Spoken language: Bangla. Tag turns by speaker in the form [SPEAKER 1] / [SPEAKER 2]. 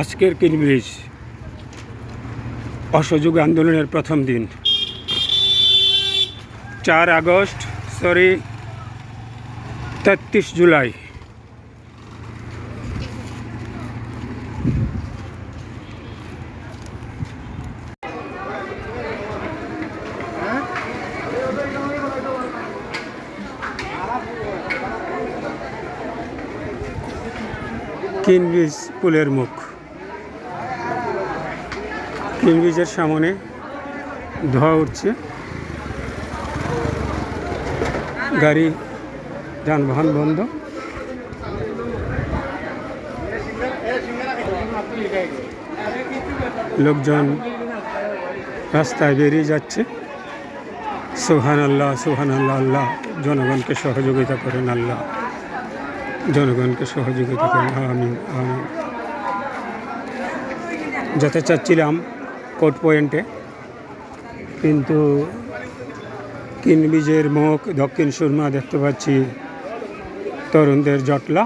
[SPEAKER 1] আজকের কিনব্রিজ অসহযোগ আন্দোলনের প্রথম দিন। চার আগস্ট সরি তেত্রিশ জুলাই। কিনব্রিজ পুলের মুখ। কিনব্রিজের সামনে ধোয়া উঠছে। গাড়ি, যানবাহন বন্ধ। লোকজন রাস্তায় বেরিয়ে যাচ্ছে। সুহান আল্লাহ সুহান আল্লাহ আল্লাহ জনগণকে সহযোগিতা করেন আল্লাহ। জনগণকে সহযোগিতা করেন। আমি আমি যেতে চাচ্ছিলাম কোর্ট পয়েন্টে, কিন্তু কিনবিজের মুখ দক্ষিণ সুরমা দেখতে পাচ্ছি, তরুণদের জটলা।